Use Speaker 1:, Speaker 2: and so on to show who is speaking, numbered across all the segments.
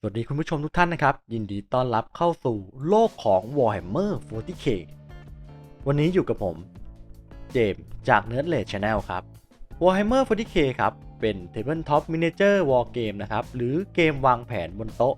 Speaker 1: สวัสดีคุณผู้ชมทุกท่านนะครับ ยินดีต้อนรับเข้าสู่โลกของ Warhammer 40k วันนี้อยู่กับผม เจมจาก n e r d l e d Channel ครับ Warhammer 40k ครับ เป็น Tabletop Miniature War Game นะครับ หรือเกมวางแผนบนโต๊ะ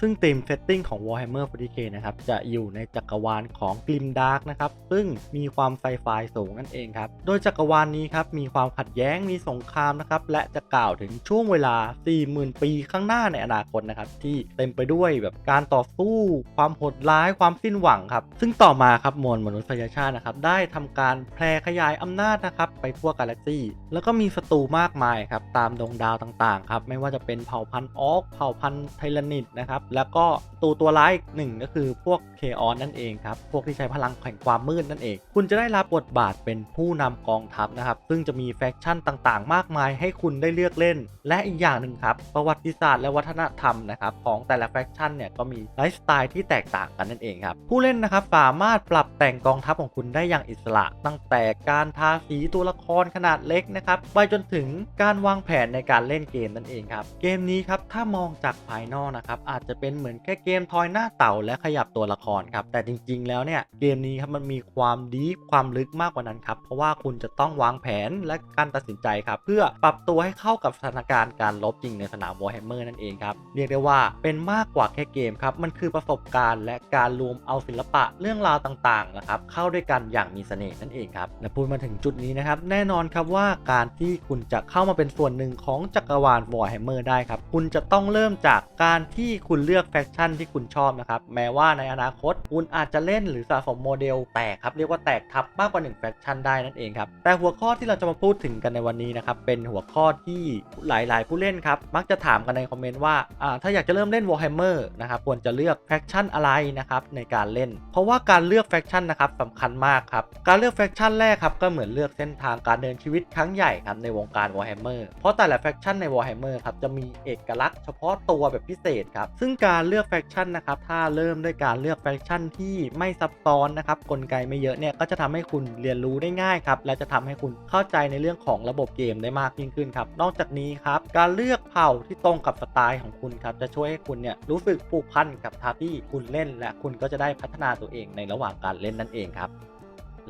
Speaker 1: ซึ่งธีมเซตติ้งของ Warhammer 40k นะครับ จะอยู่ในจักรวาลของ Grim Dark นะครับ ซึ่งมีความไซไฟสูงนั่นเองครับ โดยจักรวาลนี้ครับ มีความขัดแย้ง มีสงครามนะครับ และจะกล่าวถึงช่วงเวลา 40,000 ปีข้างหน้าในอนาคตนะครับ ที่เต็มไปด้วยแบบการต่อสู้ ความโหดร้าย ความสิ้นหวังครับ ซึ่งต่อมาครับมวลมนุษยชาตินะครับ ได้ทำการแพร่ขยายอำนาจนะครับ ไปทั่วกาแล็กซี่ แล้วก็มีศัตรูมากมายครับ ตามดวงดาวต่างๆ ครับ ไม่ว่าจะเป็นเผ่าพันธุ์ออก เผ่าพันธุ์ไทแรนิดนะครับแล้วก็ศัตรูตัวร้ายอีกหนึ่งก็คือพวกเคออนนั่นเองครับ พวกที่ใช้พลังแห่งความมืดนั่นเอง คุณจะได้รับบทบาทเป็นผู้นำกองทัพนะครับ ซึ่งจะมีแฟคชั่นต่างๆ มากมายให้คุณได้เลือกเล่น และอีกอย่างหนึ่งครับ ประวัติศาสตร์และวัฒนธรรมนะครับของแต่ละแฟคชั่นเนี่ยก็มีไลฟ์สไตล์ที่แตกต่างกันนั่นเองครับ ผู้เล่นนะครับสามารถปรับแต่งกองทัพของคุณได้อย่างอิสระ ตั้งแต่การทาสีตัวละครขนาดเล็กนะครับไปจนถึงการวางแผนในการเล่นเกมนั่นเองครับ เกมนี้ครับถ้ามองจากภายนอกนะครับอาจจะเป็นเหมือนแค่เกมทอยหน้าเต่าและขยับตัวละครครับ แต่จริง ๆ แล้วเนี่ยเกมนี้ครับมันมีความดีความลึกมากกว่านั้นครับ เพราะว่าคุณจะต้องวางแผนและการตัดสินใจครับ เพื่อปรับตัวให้เข้ากับสถานการณ์การลบจริงในสนามวอร์แฮมเมอร์นั่นเองครับ เรียกได้ว่าเป็นมากกว่าแค่เกมครับ มันคือประสบการณ์และการรวมเอาศิลปะเรื่องราวต่างๆนะครับเข้าด้วยกันอย่างมีเสน่ห์นั่นเองครับ และพูดมาถึงจุดนี้นะครับ แน่นอนครับว่าการที่คุณจะเข้ามาเป็นส่วนหนึ่งของจักรวาลวอร์แฮมเมอร์ได้ครับ คุณจะต้องเริ่มจากการที่คุณลือกแฟคชั่นที่คุณชอบนะครับ แม้ว่าในอนาคตคุณอาจจะเล่นหรือสะสมโมเดลแตกครับ เรียกว่าแตกทับมากกว่า1แฟคชั่นได้นั่นเองครับ แต่หัวข้อที่เราจะมาพูดถึงกันในวันนี้นะครับ เป็นหัวข้อที่หลายๆ ผู้เล่นครับ มักจะถามกันในคอมเมนต์ว่าอ่าถ้าอยากจะเริ่มเล่น Warhammer นะครับควรจะเลือกแฟคชั่นอะไรนะครับในการเล่น เพราะว่าการเลือกแฟคชั่นนะครับสำคัญมากครับการเลือกแฟคชั่นแรกครับก็เหมือนเลือกเส้นทางการเดินชีวิตครั้งใหญ่ครับในวงการ Warhammer เพราะแต่ละแฟคชั่นใน Warhammer ครับจะมีเอกลักษณ์เฉพาะตัวแบบพิเศษครับซึ่งการเลือกแฟคชั่นนะครับ ถ้าเริ่มด้วยการเลือกแฟคชั่นที่ไม่ซับซ้อนนะครับ กลไกไม่เยอะเนี่ยก็จะทำให้คุณเรียนรู้ได้ง่ายครับ และจะทำให้คุณเข้าใจในเรื่องของระบบเกมได้มากยิ่งขึ้นครับ นอกจากนี้ครับการเลือกเผ่าที่ตรงกับสไตล์ของคุณครับจะช่วยให้คุณเนี่ยรู้สึกผูกพันกับทัพที่คุณเล่น และคุณก็จะได้พัฒนาตัวเองในระหว่างการเล่นนั่นเองครับ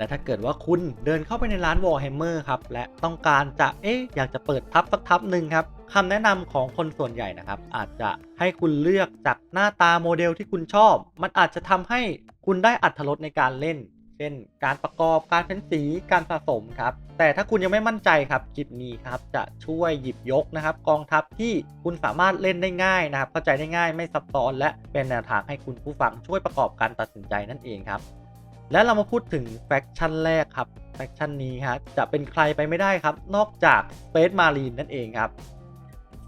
Speaker 1: และถ้าเกิดว่าคุณเดินเข้าไปในร้าน Warhammer ครับและต้องการจะเอ๊ะอยากจะเปิดทับสักทับหนึ่งครับคำแนะนำของคนส่วนใหญ่นะครับ อาจจะให้คุณเลือกจากหน้าตาโมเดลที่คุณชอบ มันอาจจะทำให้คุณได้อัธรสในการเล่น เช่น การประกอบการเพ้นสีการสะสมครับ แต่ถ้าคุณยังไม่มั่นใจครับคลิปนี้ครับจะช่วยหยิบยกนะครับ กองทัพที่คุณสามารถเล่นได้ง่ายนะครับเข้าใจได้ง่ายไม่ซับซ้อน และเป็นแนวทางให้คุณผู้ฟังช่วยประกอบการตัดสินใจนั่นเองครับ และเรามาพูดถึงแฟคชั่นแรกครับ แฟคชั่นนี้ครับจะเป็นใครไปไม่ได้ครับ นอกจากสเปซมารีนนั่นเองครับ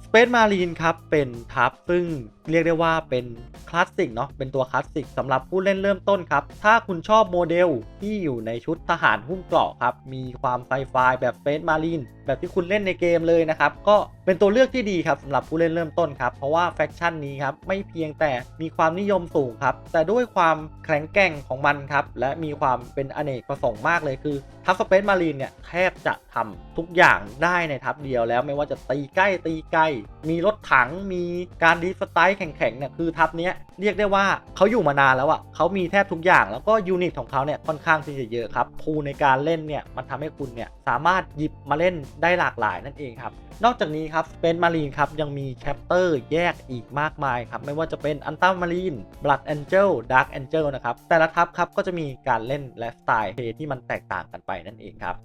Speaker 1: สเปซมารีนครับเป็นทัพซึ่งเรียกได้ว่าเป็นคลาสสิกเนาะเป็นตัวคลาสสิกสำหรับผู้เล่นเริ่มต้นครับ ถ้าคุณชอบโมเดลที่อยู่ในชุดทหารหุ้มเกราะครับ มีความไซไฟแบบ Space Marine แบบที่คุณเล่นในเกมเลยนะครับ ก็เป็นตัวเลือกที่ดีครับสำหรับผู้เล่นเริ่มต้นครับ เพราะว่าแฟคชั่นนี้ครับไม่เพียงแต่มีความนิยมสูงครับ แต่ด้วยความแข็งแกร่งของมันครับ และมีความเป็นอเนกประสงค์มากเลยคือทัพสเปซมารีนเนี่ยแทบจะทำทุกอย่างได้ในทัพเดียวแล้วไม่ว่าจะตีใกล้ตีไกลมีรถถังมีการดีสไตล์แข็งๆเนี่ยคือทัพเนี้ยเรียกได้ว่าเขาอยู่มานานแล้วอะ่ะเขามีแทบทุกอย่างแล้วก็ยูนิตของเขาเนี่ยค่อนข้างที่จะเยอะครับพูในการเล่นเนี่ยมันทำให้คุณเนี่ยสามารถหยิบมาเล่นได้หลากหลายนั่นเองครับนอกจากนี้ครับสเปนมารีนครับยังมีแชปเตอร์แยกอีกมากมายครับไม่ว่าจะเป็นอันต้ามารีนบลัดแองเจิลดาร์กแองเจิลนะครับแต่ละทัพครับก็จะมีการเล่นและสไตล์เพย์ที่มันแตกต่างกันไปนั่นเองครับ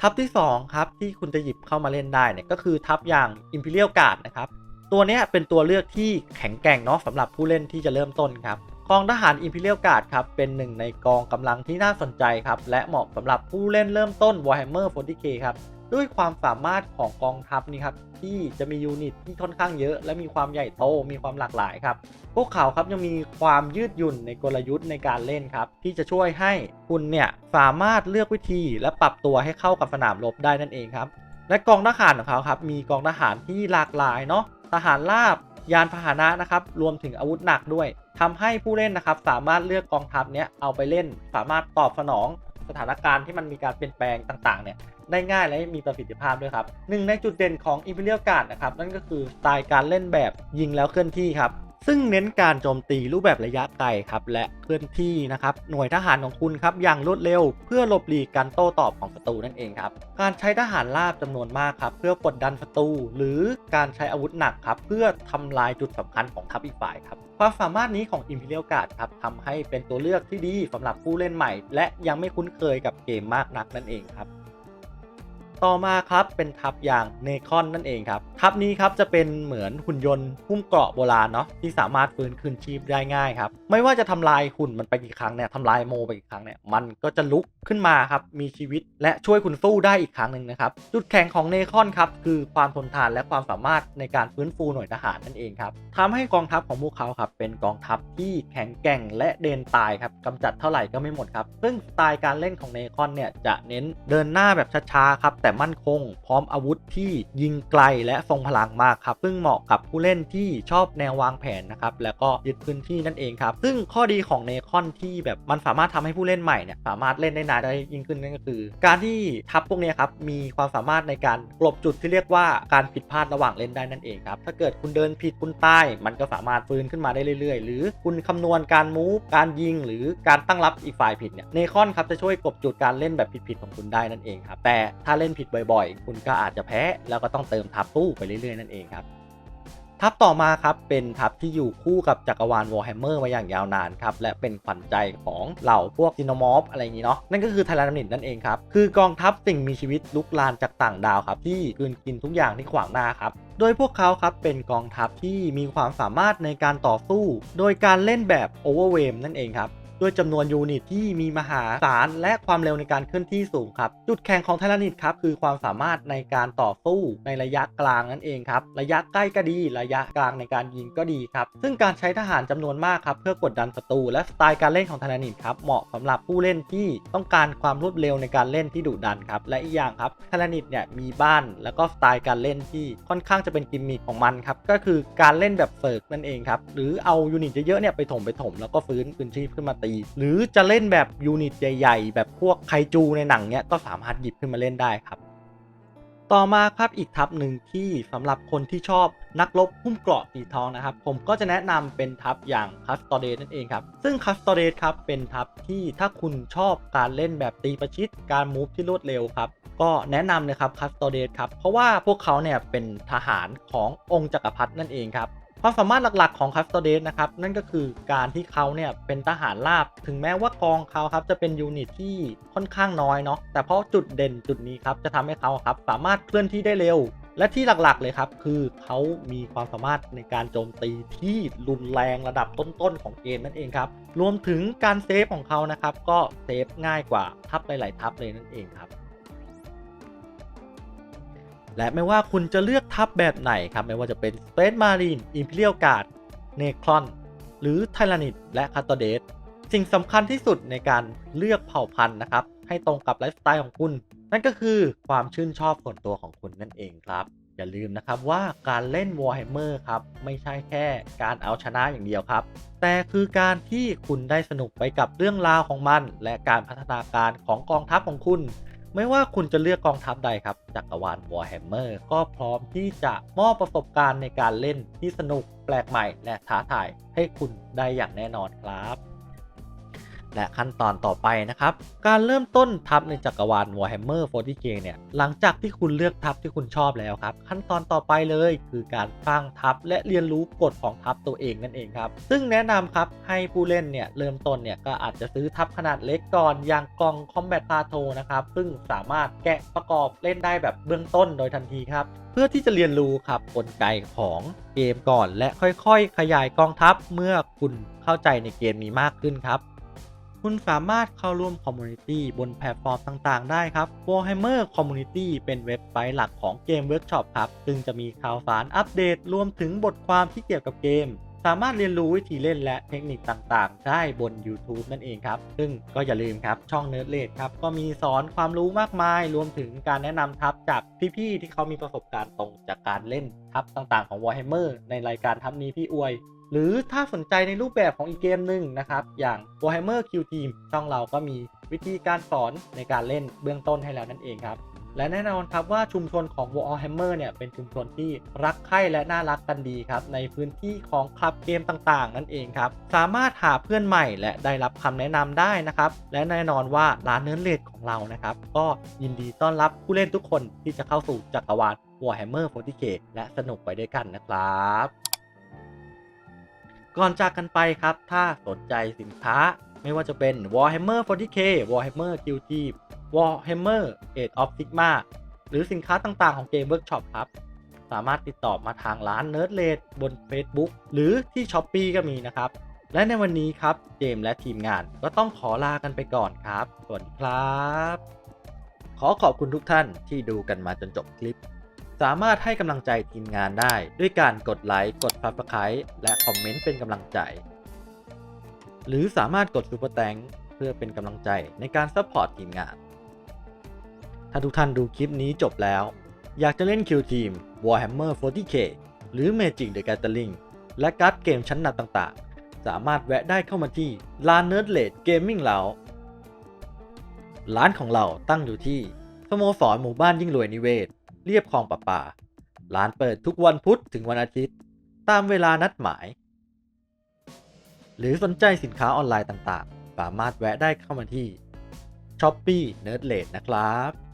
Speaker 1: ทัพที่ 2 ครับ ที่คุณจะหยิบเข้ามาเล่นได้เนี่ยก็คือทัพอย่าง Imperial Guard นะครับ ตัวนี้เป็นตัวเลือกที่แข็งแกร่งเนาะสำหรับผู้เล่นที่จะเริ่มต้นครับกองทหาร Imperial Guard ครับเป็นหนึ่งในกองกำลังที่น่าสนใจครับและเหมาะสำหรับผู้เล่นเริ่มต้น Warhammer 40k ครับด้วยความสามารถของกองทัพนี่ครับที่จะมียูนิตที่ค่อนข้างเยอะ และมีความใหญ่โตมีความหลากหลายครับ พวกเขาครับยังมีความยืดหยุ่นในกลยุทธ์ในการเล่นครับ ที่จะช่วยให้คุณเนี่ยสามารถเลือกวิธีและปรับตัวให้เข้ากับสนามรบได้นั่นเองครับ และกองทหารของเขาครับมีกองทหารที่หลากหลายเนาะ ทหารราบ ยานพาหนะนะครับ รวมถึงอาวุธหนักด้วยทำให้ผู้เล่นนะครับสามารถเลือกกองทัพเนี้ยเอาไปเล่น สามารถตอบสนองสถานการณ์ที่มันมีการเปลี่ยนแปลงต่างๆเนี่ยได้ง่ายและมีประสิทธิภาพด้วยครับหนึ่งในจุดเด่นของ Imperial Guard นะครับนั่นก็คือสไตล์การเล่นแบบยิงแล้วเคลื่อนที่ครับ ซึ่งเน้นการโจมตีรูปแบบระยะไกลครับและเคลื่อนที่นะครับหน่วยทหารของคุณครับอย่างรวดเร็ว เพื่อหลบหลีกการโต้ตอบของศัตรูนั่นเองครับการใช้ทหารราบจำนวนมากครับเพื่อกดดันศัตรูหรือการใช้อาวุธหนักครับเพื่อทำลายจุดสำคัญของทัพอีกฝ่ายครับความสามารถนี้ของ Imperial Guard ครับทำให้เป็นตัวเลือกที่ดีสำหรับผู้เล่นใหม่ และยังไม่คุ้นเคยกับเกมมากนักนั่นเองครับ ต่อมาครับเป็นทัพอย่างเนคอนนั่นเองครับทัพนี้ครับจะเป็นเหมือนหุ่นยนต์หุ้มเกราะโบราณเนาะที่สามารถฟื้นคืนชีพได้ง่ายครับไม่ว่าจะทำลายหุ่นมันไปกี่ครั้งเนี่ยทำลายโมไปกี่ครั้งเนี่ยมันก็จะลุกขึ้นมาครับมีชีวิตและช่วยคุณสู้ได้อีกครั้งหนึ่งนะครับจุดแข็งของเนคอนครับคือความทนทานและความสามารถในการฟื้นฟูหน่วยทหารนั่นเองครับทำให้กองทัพของพวกเขาครับเป็นกองทัพที่แข็งแกร่งและเดินตายครับกำจัดเท่าไหร่ก็ไม่หมดครับซึ่งสไตล์การเล่นของเนคอนเนี่ยจะเน้นเดินหน้าแบบช้าๆครับแต่มั่นคง พร้อมอาวุธที่ยิงไกลและทรงพลังมากครับซึ่งเหมาะกับผู้เล่นที่ชอบแนววางแผนนะครับแล้วก็ยึดพื้นที่นั่นเองครับซึ่งข้อดีของเนคอนที่แบบมันสามารถทำให้ผู้เล่นใหม่เนี่ยสามารถเล่นได้นานได้ยิ่งขึ้นนั่นก็คือ การที่ทัพพวกนี้ครับมีความสามารถในการกลบจุดที่เรียกว่าการผิดพลาดระหว่างเล่นได้นั่นเองครับถ้าเกิดคุณเดินผิดคุณใต้มันก็สามารถฟื้นขึ้นมาได้เรื่อยๆ หรือคุณคำนวณการมูฟการยิง หรือการตั้งรับอีกฝ่ายผิดเนี่ยเนคอนครับจะช่วยกลบจุดการเล่นแบบผิดๆของคุณได้นั่นเองครับแต่ถ้าเล่นผิดบ่อยๆ คุณก็อาจจะแพ้แล้วก็ต้องเติมทัพสู้ไปเรื่อยๆนั่นเองครับทัพต่อมาครับเป็นทัพที่อยู่คู่กับจักรวาลวอ r แฮมเมอร์มาอย่างยาวนานครับและเป็นขวัญใจของเหล่าพวกซินโมอฟอะไรอย่างนี้เนาะนั่นก็คือไทแรนนิดนั่นเองครับคือกองทัพสิ่งมีชีวิตลุกลานจากต่างดาวครับที่กืนกินทุกอย่างที่ขวางหน้าครับโดยพวกเขาครับเป็นกองทัพที่มีความสามารถในการต่อสู้ โดยการเล่นแบบโอเวอร์เวมนั่นเองครับ ด้วยจำนวนยูนิตที่มีมหาศาลและความเร็วในการเคลื่อนที่สูงครับ จุดแข็งของไทแรนิดครับคือความสามารถในการต่อสู้ในระยะกลางนั่นเองครับ ระยะใกล้ก็ดี ระยะกลางในการยิงก็ดีครับ ซึ่งการใช้ทหารจำนวนมากครับเพื่อกดดันศัตรูและสไตล์การเล่นของไทแรนิดครับเหมาะสำหรับผู้เล่นที่ต้องการความรวดเร็วในการเล่นที่ดุดันครับและอีกอย่างครับไทแรนิดเนี่ยมีบ้านแล้วก็สไตล์การเล่นที่ค่อนข้างจะเป็นกิมมิคของมันครับก็คือการเล่นแบบเฟิร์กนั่นเองครับหรือเอายูนิตเยอะๆเนี่ยไปถมไปถมแล้วก็ฟื้นคืนชีพขึ้นมาตีหรือจะเล่นแบบยูนิตใหญ่ ๆ แบบพวกไคจูในหนังเนี้ยก็สามารถหยิบขึ้นมาเล่นได้ครับ ต่อมาครับอีกทัพหนึ่งที่สำหรับคนที่ชอบนักรบหุ้มเกราะสีทองนะครับ ผมก็จะแนะนำเป็นทัพอย่างคัสตอเดนั่นเองครับ ซึ่งคัสตอเดครับเป็นทัพที่ถ้าคุณชอบการเล่นแบบตีประชิดการมูฟที่รวดเร็วครับก็แนะนำเลยครับคัสตอเดครับ เพราะว่าพวกเขาเนี่ยเป็นทหารขององค์จักรพรรดินั่นเองครับ ความสามารถหลักๆของคัสโตเดสนะครับ นั่นก็คือการที่เขาเนี่ยเป็นทหารราบ ถึงแม้ว่ากองเขาครับจะเป็นยูนิตที่ค่อนข้างน้อยเนาะแต่เพราะจุดเด่นจุดนี้ครับจะทำให้เขาครับสามารถเคลื่อนที่ได้เร็ว และที่หลักๆเลยครับคือเขามีความสามารถในการโจมตีที่รุนแรงระดับต้นๆของเกมนั่นเองครับรวมถึงการเซฟของเขานะครับก็เซฟง่ายกว่าทัพหลายๆทัพเลยนั่นเองครับ และไม่ว่าคุณจะเลือกทัพแบบไหนครับ ไม่ว่าจะเป็น Space Marine Imperial Guard n e c r o n หรือ t y r a n i d และ c a t o d e s สิ่งสำคัญที่สุดในการเลือกเผ่าพันธุ์นะครับ ให้ตรงกับไลฟ์สไตล์ของคุณ นั่นก็คือความชื่นชอบส่วนตัวของคุณนั่นเองครับ อย่าลืมนะครับว่าการเล่น Warhammer ครับ ไม่ใช่แค่การเอาชนะอย่างเดียวครับ แต่คือการที่คุณได้สนุกไปกับเรื่องราวของมัน และการพัฒนาการของกองทัพของคุณ ไม่ว่าคุณจะเลือกกองทัพใดครับจักรวาล Warhammer ก็พร้อมที่จะมอบประสบการณ์ในการเล่นที่สนุกแปลกใหม่และท้าทายให้คุณได้อย่างแน่นอนครับ และขั้นตอนต่อไปนะครับ การเริ่มต้นทัพในจักรวาล Warhammer 40K เนี่ย หลังจากที่คุณเลือกทัพที่คุณชอบแล้วครับ ขั้นตอนต่อไปเลยคือการสร้างทัพและเรียนรู้กฎของทัพตัวเองนั่นเองครับ ซึ่งแนะนำครับให้ผู้เล่นเนี่ยเริ่มต้นเนี่ยก็อาจจะซื้อทัพขนาดเล็กก่อนอย่างกอง Combat p a t o นะครับ ซึ่งสามารถแกะประกอบเล่นได้แบบเบื้องต้นโดยทันทีครับเพื่อที่จะเรียนรู้ครับกลไกของเกมก่อน และค่อยๆ ขยายกองทัพเมื่อคุณเข้าใจในเกมนี้มากขึ้นครับ คุณสามารถเข้าร่วมคอมมูนิตี้บนแพลตฟอร์มต่างๆ ได้ครับ Warhammer Community เป็นเว็บไซต์หลักของเกมเวิร์กช็อปครับ ซึ่งจะมีข่าวสารอัปเดตรวมถึงบทความที่เกี่ยวกับเกม สามารถเรียนรู้วิธีเล่นและเทคนิคต่างๆ ได้บน YouTube นั่นเองครับ ซึ่งก็อย่าลืมครับ ช่อง n e r d l a d ครับ ก็มีสอนความรู้มากมาย รวมถึงการแนะนำทัพจากพี่ๆที่เขามีประสบการณ์ตรงจากการเล่นทัพต่างๆ ของ Warhammer ในรายการทัพนี้พี่อวย หรือถ้าสนใจในรูปแบบของอีกเกมหนึ่งนะครับ อย่าง Warhammer Q Team ช่องเราก็มีวิธีการสอนในการเล่นเบื้องต้นให้แล้วนั่นเองครับ และแน่นอนครับว่าชุมชนของ Warhammer เนี่ยเป็นชุมชนที่รักใคร่และน่ารักกันดีครับ ในพื้นที่ของคลับเกมต่างๆ นั่นเองครับ สามารถหาเพื่อนใหม่และได้รับคำแนะนำได้นะครับ และแน่นอนว่าร้านเนื้อเลดของเรานะครับ ก็ยินดีต้อนรับผู้เล่นทุกคนที่จะเข้าสู่จักรวาล Warhammer 40k และสนุกไปด้วยกันนะครับ ก่อนจากกันไปครับ ถ้าสนใจสินค้าไม่ว่าจะเป็น Warhammer 40k Warhammer Q Team Warhammer Age of Sigma หรือสินค้าต่างๆของเกม Workshop ครับ สามารถติดต่อมาทางร้าน Nerd r a d บน Facebook หรือที่ s h อ p e e ก็มีนะครับ และในวันนี้ครับ เจมและทีมงานก็ต้องขอลากันไปก่อนครับ สวัสดีครับ ขอขอบคุณทุกท่านที่ดูกันมาจนจบคลิป สามารถให้กำลังใจทีมงานได้ ด้วยการกดไลค์ กด Subscribe และคอมเมนต์เป็นกำลังใจ หรือสามารถกด Super t h a n k เพื่อเป็นกำลังใจในการซัพพอร์ตทีมงาน ถ้าทุกท่านดูคลิปนี้จบแล้ว อยากจะเล่น Q Team Warhammer 40k หรือ Magic the Gathering และการ์ดเกมชั้นนำต่างๆ สามารถแวะได้เข้ามาที่ร้าน Nerd l a d Gaming เราร้านของเราตั้งอยู่ที่สโมสรหมู่บ้านยิ่งรวยนิเวศ เรียบคลองประปา ร้านเปิดทุกวันพุธถึงวันอาทิตย์ ตามเวลานัดหมาย หรือสนใจสินค้าออนไลน์ต่างๆ สามารถแวะได้เข้ามาที่ s h o p e e Nerd l a d นะครับ